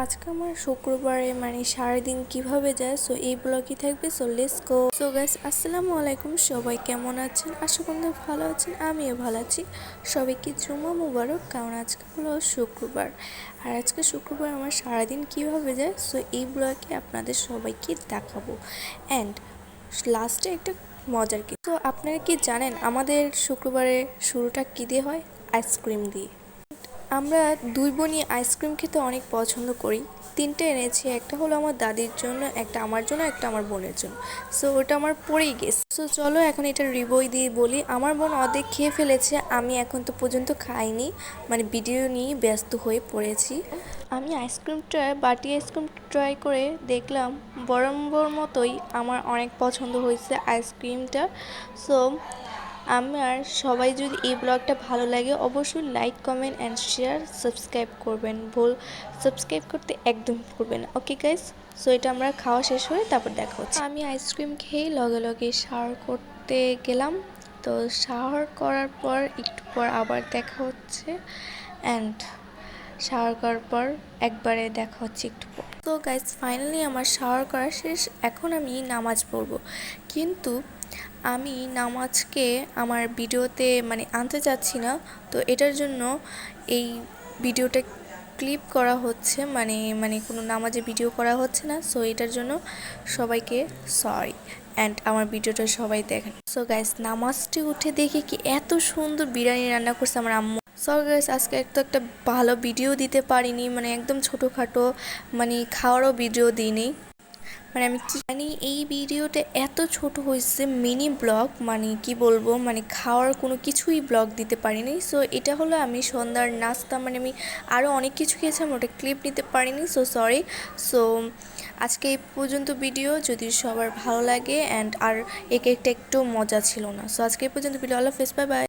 আজকে আমার শুক্রবারে মানে সারাদিন কীভাবে যায় সো এই ব্লগই থাকবে so let's go so guys আসসালামু আলাইকুম, সবাই কেমন আছেন? আশা করি ভালো আছেন, আমিও ভালো আছি। সবাইকে জুমা মুবারক, কারণ আজকে হলো শুক্রবার। আর আজকে শুক্রবার আমার সারাদিন কীভাবে যায় সো এই ব্লগে আপনাদের সবাইকে দেখাবো। অ্যান্ড লাস্টে একটা মজার কি তো আপনারা কি জানেন, আমাদের শুক্রবারে শুরুটা কী দিয়ে হয়? আইসক্রিম দিয়ে। আমরা দুই বোনই আইসক্রিম খেতে অনেক পছন্দ করি। তিনটে এনেছি, একটা হলো আমার দাদির জন্য, একটা আমার জন্য, একটা আমার বোনের জন্য। সো ওটা আমার পড়েই গেছে সো চলো এখন এটা রিবই দিয়ে বলি। আমার বোন অর্ধেক খেয়ে ফেলেছে, আমি এখন তো পর্যন্ত খাইনি মানে ভিডিও নিয়ে ব্যস্ত হয়ে পড়েছি। আমি আইসক্রিম ট্রাই, বাটি আইসক্রিম ট্রাই করে দেখলাম বরাবর মতোই আমার অনেক পছন্দ হয়েছে আইসক্রিমটা। সো আমার সবাই যদি এই ব্লগটা ভালো লাগে, অবশ্যই like comment and share subscribe করবেন। ভুল সাবস্ক্রাইব করতে একদম করবেন ওকে গাইস সো এটা আমরা খাওয়া শেষ হয়ে তারপর দেখা হচ্ছে। আমি আইসক্রিম খেয়ে লগে লগে শাওয়ার করতে গেলাম। তো শাওয়ার করার পর, একটু পর আবার দেখা হচ্ছে। অ্যান্ড শাওয়ার করার পর একবারে দেখা হচ্ছে একটু পর। তো গাইস ফাইনালি আমার শাওয়ার করা শেষ। এখন আমি নামাজ পড়ব। কিন্তু আমি নামাজকে আমার ভিডিওতে মানে আনতে চাচ্ছি না, তো এটার জন্য এই ভিডিওটা ক্লিপ করা হচ্ছে মানে মানে কোনো নামাজে ভিডিও করা হচ্ছে না সো এটার জন্য সবাইকে সরি অ্যান্ড আমার ভিডিওটা সবাই দেখেন। সো গাইস নামাজটি উঠে দেখি কি এত সুন্দর বিরিয়ানি রান্না করছে আমার আম্মু। সো গাইস আজকে একটা একটা ভালো ভিডিও দিতে পারিনি মানে একদম ছোটোখাটো মানে খাওয়ারও ভিডিও দিইনি। মানে আমি কি মানে এই ভিডিওটা এত ছোট হয়েছে মিনি ব্লগ মানে কি বলব মানে খাওয়ার কোনো কিছুই ব্লগ দিতে পারিনি। সো এটা হলো আমি সন্ধ্যার নাস্তা মানে আমি আরও অনেক কিছু খেয়েছিলাম ওটা ক্লিপ নিতে পারিনি সো সরি সো আজকে এই পর্যন্ত ভিডিও যদি সবার ভালো লাগে অ্যান্ড আর এক একটা একটু মজা ছিল না। সো আজকে এই পর্যন্ত ভিডিও আল্লাহ ফেস বাই বাই